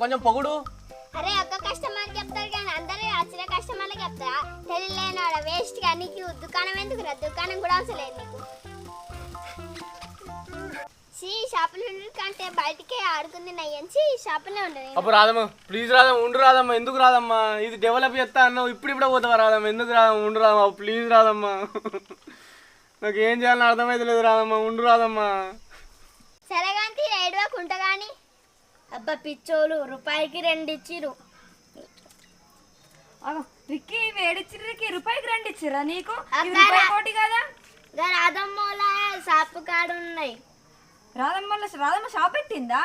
కొంచెం పొగుడు. అరే ఒక్క కస్టమర్కి చెప్తారు కానీ అందరూ వచ్చిన కస్టమర్లకి చెప్తారా? తెలియలేనాడ వేస్ట్గా నీకు దుకాణం ఎందుకు రా దుకాణం కూడా అవసరం లేదు నీకు. సి షాపులు కంటే బయటికే ఆడుకుంది నయ్యంచి షాపులో ఉండదు అప్పుడు రాదమ్మా ప్లీజ్ రాదమ్మా ఉండు రాదమ్మా ఎందుకు రాదమ్మా? ఇది డెవలప్ చేస్తా అన్నావు ఇప్పుడు ఇప్పుడే పోతావా రాదమ్మా? ఎందుకు రాదమ్మా ఉండు రాదమ్మా ప్లీజ్ రాదమ్మా. నాకు ఏం చేయాలని అర్థమైతే లేదు రాదమ్మా ఉండు రాదమ్మా. సరే కానీ ఏడువకు ఉంట కానీ? అబ్బా పిచ్చోలు రూపాయికి రెండు ఇచ్చిరు రిక్కి వేడిచ్చిర్రు రిక్కి రూపాయికి రెండు ఇచ్చిర్రా నీకు ఇవి రూపాయి కోటి కదా? రాధమ్మోల షాపు కాడు ఉన్నాయి రాధమ్మ రాధమ్మ షాప్ పెట్టిందా?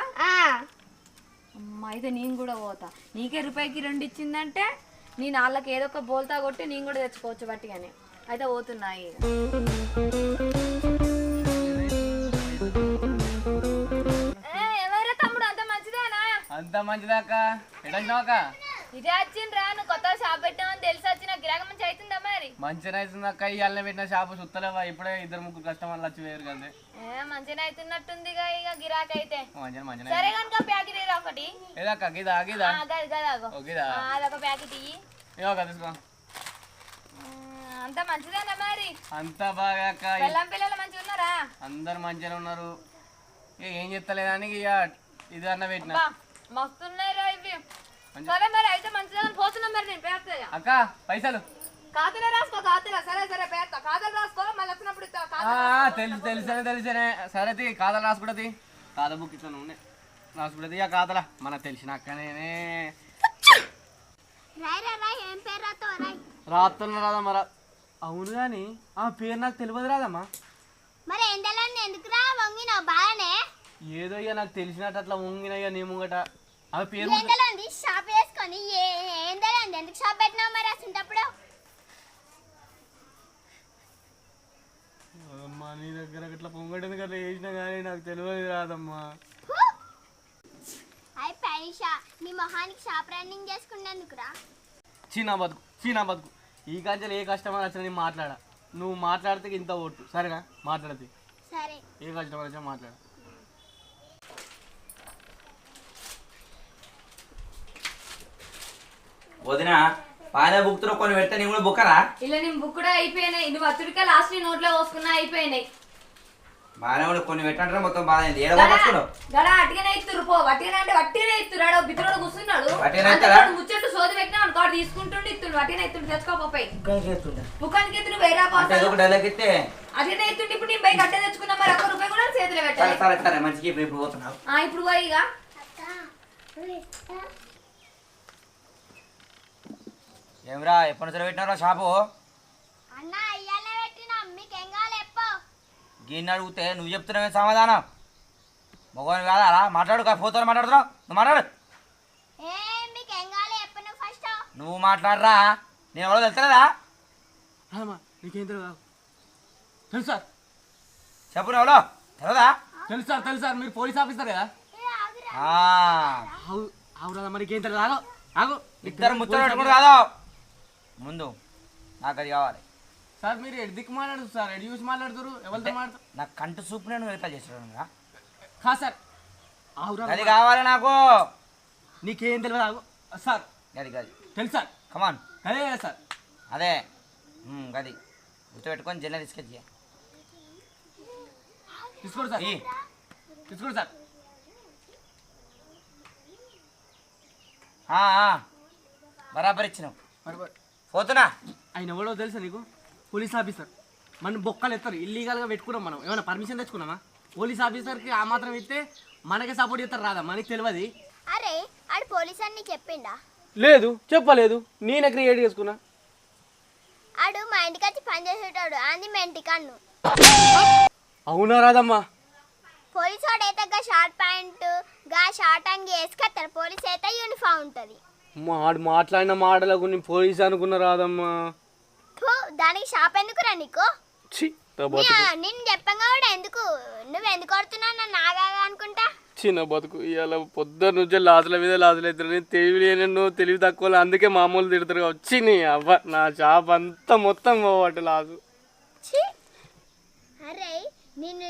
అమ్మ అయితే నేను కూడా పోతా. నీకే రూపాయికి రెండు ఇచ్చిందంటే నీ నాళ్ళకి ఏదో ఒక బోల్తా కొట్టి నేను కూడా తెచ్చుకోవచ్చు బట్టిగానే అయితే పోతున్నాయి అంత మంచిదాక ఎటంటావాక ఇదే వచ్చిండ్రా నువ్వు కొత్త షాప్ పెట్టామని తెలిసి వచ్చిన గిరాక మంచి అవుతుందా మరి? మంచిగా అవుతుంది అక్క పెట్టిన షాపు సుత్తలేవా? ఇప్పుడే ఇద్దరు ముగ్గురు కస్టమర్లు వచ్చి వేరు కదా. మంచిగా ఇక గిరాక్ అయితే. మంచిగా మంచిగా సరే కనుక ప్యాకెట్ ఇరా ఒకటి. ఏదక్క గీదా గీదా. ఆ, గది గదాగో ఓ గీదా. అదొక ప్యాకెట్ ఇయ్యి. తీసుకో. అంతా మంచిదేనా మరి? అంతా బాగా అక్క పిల్లం పిల్లలు మంచిగా ఉన్నారా? అందరు మంచిగా ఉన్నారు. ఏం చెప్తలేదని ఇక? ఇది అన్న పెట్టిన. మస్తున్నాయిరా ఇవి. సరే మరి అయితే మంచిగా పోతున్నాం మరి నేను పేస్తా అక్క పైసలు. ఖాతాలో రాసుకో ఖాతాలో సరే సరే పేస్తా. ఖాతాలో రాసుకో మళ్ళీ వచ్చినప్పుడు ఇస్తా. ఆ, తెలుసు తెలుసనే తెలుసనే. సరే తీ ఖాతాలు రాసుకుంటది ఖాతా బుక్ ఇస్తాను ఉండే రాసుకుంటది ఇక ఖాతాలా. మనకు తెలిసిన అక్కనే రా రాత్రులు రాదా మరి. అవును కానీ ఆ పేరు నాకు తెలియదు రాదమ్మా. మరి ఎందుకు రా వంగినావు బాగానే. ఏదో ఇక నాకు తెలిసినట్టు అట్లా ఉంగిన ఇక నీ ముంగట? ఆ పేరు ఏం తెలియదు షాప్ వేసుకొని ఏ- ఏం తెలియదు ఎందుకు షాప్ పెట్టినావు మరి అసంటప్పుడు అమ్మా నీ దగ్గర ఇట్లా పొంగటది కదా వేసినా కానీ నాకు తెలియదు రాదమ్మా. అయి పైషా నీ మొహానికి షాప్ రన్నింగ్ చేసుకునేందుకు రా. చీనా బతుకు చీనా బతుకు. ఈ కంచెలు ఏ కస్టమర్ వచ్చినా నేను మాట్లాడా? నువ్వు మాట్లాడితే ఇంత ఓటు సరేనా? మాట్లాడది సరే. ఏ కస్టమర్ వచ్చినా మాట్లాడ. వదిన పాదే బుక్తులో కొన్ని పెడితే నేను కూడా బుక్కరా? ఇలా నేను బుక్ కూడా అయిపోయినాయి. నువ్వు అతుడికే లాస్ట్ నీ నోట్లో పోసుకున్నా అయిపోయినాయి. బాగానే కూడా కొన్ని పెట్టంటారా మొత్తం బాగా అయింది. ఏడ గడ అట్టిగానే ఇస్తురు పో. వట్టిగానే అంటే వట్టిగానే ఇస్తురాడు బిత్తుడు కూర్చున్నాడు? అంతలోడు ముచ్చట్లు సోది పెట్టినా అనుకో వాడు తీసుకుంటుండు ఇస్తుండు వట్టిగానే ఇస్తుండు తెచ్చుకోపోయి బుకానికి ఎత్తుడు వేరే అంటే ఏదో ఒక డైలాగ్ ఇస్తే అట్లనే ఇస్తుంటే ఇప్పుడు నేను బయట కట్టే తెచ్చుకున్నా మరి ఒక్క రూపాయి కూడా చేతిలో పెట్టాలి. సరే సరే మంచిగా ఇప్పుడు పోతున్నావు. ఆ, ఇప్పుడు పోయి ఇక ఏమిరా ఎప్పటి నుంచి పెట్టినారా షాపు? గిన్నె అడిగితే నువ్వు చెప్తున్నావే సమాధానం? మగవాని కాదా మాట్లాడు ఫోటోలో మాట్లాడుతున్నావు. నువ్వు మాట్లాడు. నువ్వు మాట్లాడరా? నేను ఎవరో తెలుస్తలేదా నీకేం తెలియదు తెలుసు సార్. చెప్పు నువ్వు ఎవరో. తెలియదా తెలుసు సార్ తెలుసు మీరు పోలీస్ ఆఫీసర్ కదా? తెలియదు ఆగు ఆగు ఇద్దరు ముచ్చట పెట్టుకుని కాదు ముందు నాకు అది కావాలి. సార్ మీరు ఎడ్ దిక్కు మాట్లాడుతారు సార్. ఎడ్ చూసి మాట్లాడుతారు? ఎవరితో మాట్లాడుతారు? నా కంటి సూపు నేను ఎట్లా చేసాడు కాదు సార్. అది. కావాలి నాకు. నీకేం తెలియదు ఆగు. సార్ గది గది. తెలుసు సార్. కమాన్ అదే సార్. అదే. గది. గుర్తుపెట్టుకొని జల్ల తీసుకొచ్చి తీసుకోండి సార్. తీసుకోండి సార్. బరాబర్ ఇచ్చినావు. మరి. పోతున్నా. ఆయన ఎవడో తెలుసా నీకు? Police officer. మనం బొక్కలు ఎత్తారు. ఇల్లీగల్గా పెట్టుకున్నాం మనం. ఏమైనా పర్మిషన్ తెచ్చుకున్నామా? పోలీస్ ఆఫీసర్కి ఆ మాత్రం ఇస్తే మనకే సపోర్ట్ చేస్తారు రాదా? మనకి తెలియదు అరే ఆడు పోలీస్ అని చెప్పిండా? లేదు చెప్పలేదు. నేనే క్రియేట్ చేసుకున్నా. ఆడు మా ఇంటికి వచ్చి పని చేసేటాడు. అంది మా ఇంటి కన్ను అవునా రాదమ్మా? పోలీస్ వాడు అయితే గా షార్ట్ ప్యాంట్గా షార్ట్ అంగి వేసుకొస్తారు పోలీస్ అయితే యూనిఫామ్ ఉంటుంది. మాడు మాట్లాడిన మాటలకు నేను పోలీస్ అనుకున్న రాదమ్మా. దానికి షాప్ ఎందుకురా నీకు? ఛీ నా నీ- బతుకు నిన్ను చెప్పంగా కూడా ఎందుకు? నువ్వు ఎందుకు కొడుతున్నావు నన్ను ఆగాగా అనుకుంటా? చిన్న బతుకు. ఇవాళ పొద్దున్న నుంచి లాజుల మీద లాజులు అవుతారు నేను తెలివి లేను తెలివి తక్కువ అందుకే మామూలు తిడతారు వచ్చి నీ అవ్వ. నా షాప్ అంతా మొత్తం పోవట్టు లాజు! అరే నేను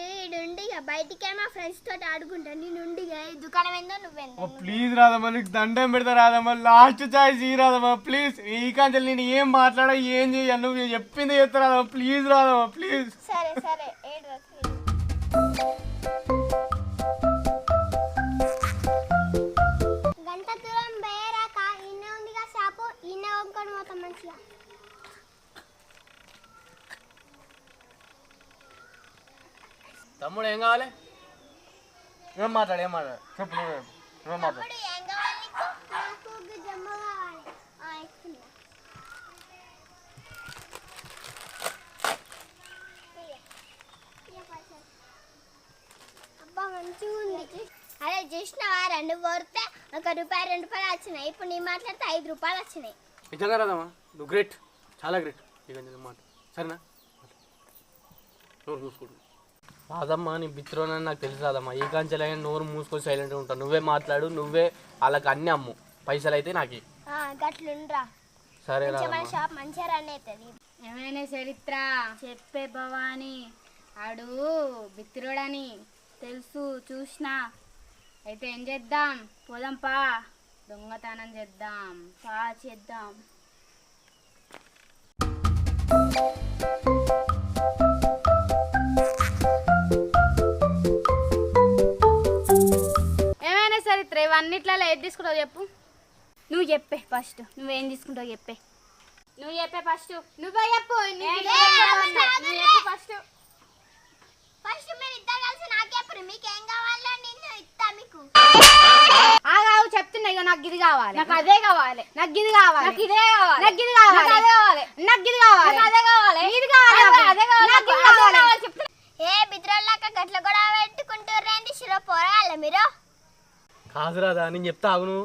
ఇక బయటికి మా ఫ్రెండ్స్ తోటి ఆడుకుంటా. నేను ఉండి ఇక ఈ దుకాణం ఏందో నువ్వేందో ప్లీజ్ రాదమ్మా నీకు దండం పెడతా రాదమ్మా లాస్ట్ చాయిస్ ఈ రాదమ్మా ప్లీజ్ ఈ కాంచెల్ నేను ఏం మాట్లాడా ఏం చెయ్యను నువ్వు చెప్పింది చెప్తా రాదమ్మా ప్లీజ్ రాదమ్మా ప్లీజ్ సరే సరే ఏడు గంట దూరం బయరాక ఇన్న ఉందిగా షాపు ఇన్న వంకొని పోతాం మంచిగా. తమ్ముడు ఏం కావాలి? ఏం మాట్లాడు ఏం మాట్లాడు? చెప్పు నువ్వే నువ్వే మాట్లాడు. ఏం ఉంది. అరే చూసినావా? రెండు కోరితే ఒక రూపాయి రెండు రూపాయలు వచ్చినాయి. ఇప్పుడు నీ మాట్లాడితే ఐదు రూపాయలు వచ్చినాయి. నిజంగా రాదమ్మా. నువ్వు గ్రేట్. చాలా గ్రేట్. కాంచెల్ మాట. సరేనా? నోరు మూసుకోడు రాదమ్మా నీ బిత్రోనని నాకు తెలుసు రాదమ్మా ఈ కాంచెల్ అయినా నోరు మూసుకొని సైలెంట్గా ఉంటాను నువ్వే మాట్లాడు నువ్వే వాళ్ళకి అన్ని అమ్ము. పైసలు అయితే నాకు ఆ, గట్లుండ్రా. సరే మంచిగా మన రాదమ్మా షాప్ మంచిగా రన్ అవుతుంది ఏమైనా చరిత్ర? చెప్పే భవాని. ఆడు బిత్తిరోడని తెలుసు చూసినా. అయితే ఏం చేద్దాం? పోదాం పా. దొంగతనం చేద్దాం. పా చేద్దాం. చరిత్ర ఇవన్నిట్లలో ఏది తీసుకుంటావు చెప్పు. నువ్వు చెప్పే ఫస్ట్ నువ్వేం తీసుకుంటావు చెప్పే. నువ్వు చెప్పే ఫస్ట్. నువ్వే చెప్పు నీకు ఫస్ట్. ఫస్ట్ మీరు ఇద్దరు కలిసి నాకెప్పుడు మీకు ఏం కావాలో నేను ఇస్తా మీకు. ఆగావు చెప్తున్నా ఇక నాకు ఇది కావాలి. నాకు అదే కావాలి. నాకు ఇది కావాలి. నాకు ఇదే కావాలి. నాకు ఇది కావాలి. నాకు అదే కావాలి. నాకు ఇది కావాలి. అదే కావాలి. ఇది కావాలి. అదే నాకు కావాలి. చెప్తున్నా కాదు నేను చెప్తా ఆగు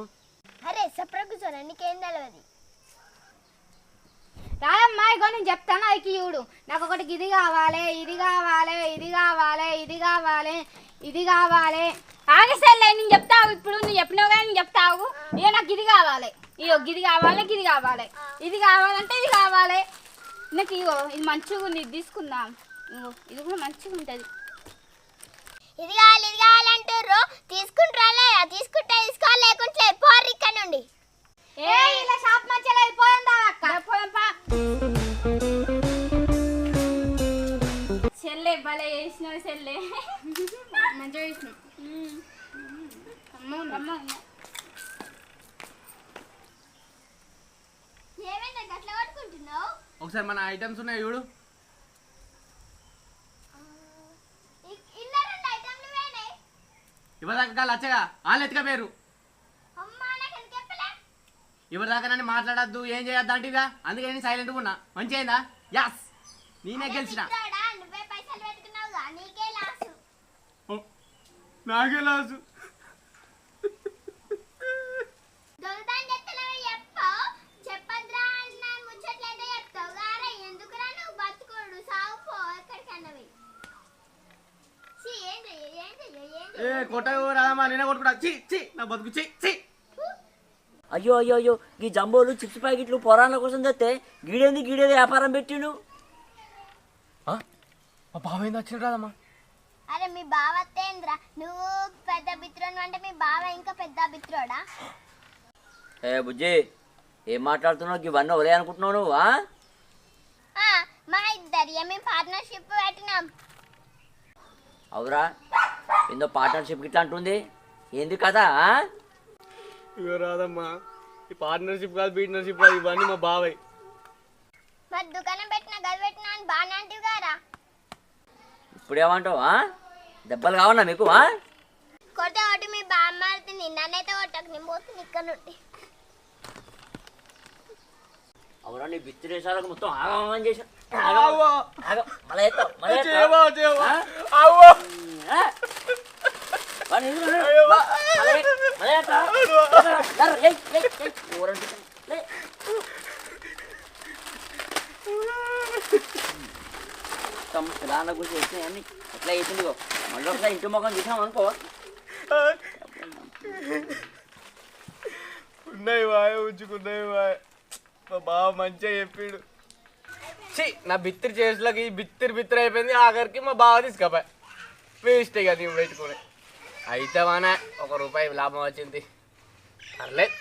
అరే సప్ర కూర్చోరా నీకేం తెలియదు రాయమ్మా ఇగో నేను చెప్తాను అది చూడు. నాకు ఒకటి ఇది కావాలి ఇది కావాలి ఇది కావాలి ఇది కావాలి ఇది కావాలి. ఆగేసరిలే నేను చెప్తావు ఇప్పుడు. నువ్వు చెప్పినావు కానీ నేను చెప్తావు ఇక నాకు ఇది కావాలి. ఇగో ఇది కావాలి ఇది కావాలి. ఇది కావాలంటే ఇది కావాలి. నాకు ఇగో ఇది మంచిగా ఉంది ఇది తీసుకుందాం. ఇగో ఇది కూడా మంచిగా ఉంటుంది. ఇది కావాలి ఇది కావాలంటారు తీసుకుంటారా లేదా తీసుకుంటా తీసుకోవాలి లేకుంటే పోరు ఇక్కడ నుండి. ఏ ఇలా షాప్ మంచిగా అక్క. చెల్లె భలే చేసినావు చెల్లె. మంచిగా చేసినావు. అమ్మ అమ్మ పట్టుకుంటున్నావు ఒకసారి మన ఐటమ్స్ ఉన్నాయి చూడు ఇలా రెండు ఐటమ్లు వేనాయి ఇవ్వదాకా వచ్చగా వాళ్ళు ఎత్తుక పేరు అమ్మా నాకు ఎందుకు చెప్పలే? ఇవ్వదాకా నన్ను మాట్లాడద్దు ఏం చేయొద్దు అంటిగా అందుకే నేను సైలెంట్గా ఉన్నా. మంచి అయిందా? యాస్ నేనే గెలిచిన. నీకే లాసు నాకే లాసు దొంగతనం చెప్తున్నావు చెప్పావు చెప్పద్రా అన్న ముచ్చట్లయితే చెప్తావు గారా ఎందుకురా నువ్వు బతుకోడు సాగు పో ఎక్కడికన్నా పోయి. ఛీ, ఏం చెయ్య ఏం చెయ్య ఏం ఏ చెయ్య కొట్టకు రాదమ్మా నేనే కొట్టుకుంటా చి చి నా బతుకు చి చి. అయ్యో అయ్యో అయ్యో ఈ జంబోలు చిప్స్ ప్యాకెట్లు పొరాల కోసం తెస్తే గీడేంది గీడేది వ్యాపారం పెట్టిండు? మా బావ ఏంది వచ్చిన రాదమ్మా? అరే మీ బావ తేంద్రా నువ్వు పెద్ద బిత్రోను అంటే మీ బావ ఇంకా పెద్ద బిత్రోడా? ఏ బుజ్జి ఏం మాట్లాడుతున్నావు? ఇవన్నీ ఒరే అనుకుంటున్నావు నువ్వు ఆ? ఆ, మా ఇద్దరి మేము పార్ట్నర్షిప్ పెట్టినాం. అవురా ఏందో పార్ట్నర్షిప్ ఇట్లా అంటుంది? ఏంది కదా? ఇగో రాదమ్మా ఈ పార్ట్నర్షిప్ కాదు బీట్నర్షిప్ కాదు ఇవన్నీ మా బాబాయ్ మరి దుకాణం పెట్టిన గది పెట్టినా అని బాగానే అంటివి గారా ఇప్పుడేమంటావు ఆ? దెబ్బలు కావన్నా మీకు ఆ? కొడితే ఒకటి మీ బామ్మ ఆడుతుంది నన్నైతే కొట్టకు నేను పోతుంది ఇక్కడ నుండి అవురా నీ బిత్తిరేసాలకు మొత్తం ఆగమని చేసా ఆగో. మళ్ళీ మళ్ళీ ఆ? అవ్వో గురించి వచ్చినాయి అన్ని ఎట్లా అవుతుంది మళ్ళీ ఒకసారి ఇంటి ముఖం చూసాం అనుకో ఉన్నాయి వాయ ఉంచుకున్నాయి వాయ మా బావ మంచిగా చెప్పాడు ఛీ నా బిత్తిరి చేతులకి బిత్తిరి బిత్తిరి అయిపోయింది ఆఖరికి మా బావ తీసుకపోయా వేస్ట్ ఇక నీవు పెట్టుకుని అయితే వానే ఒక రూపాయి లాభం వచ్చింది పర్లేదు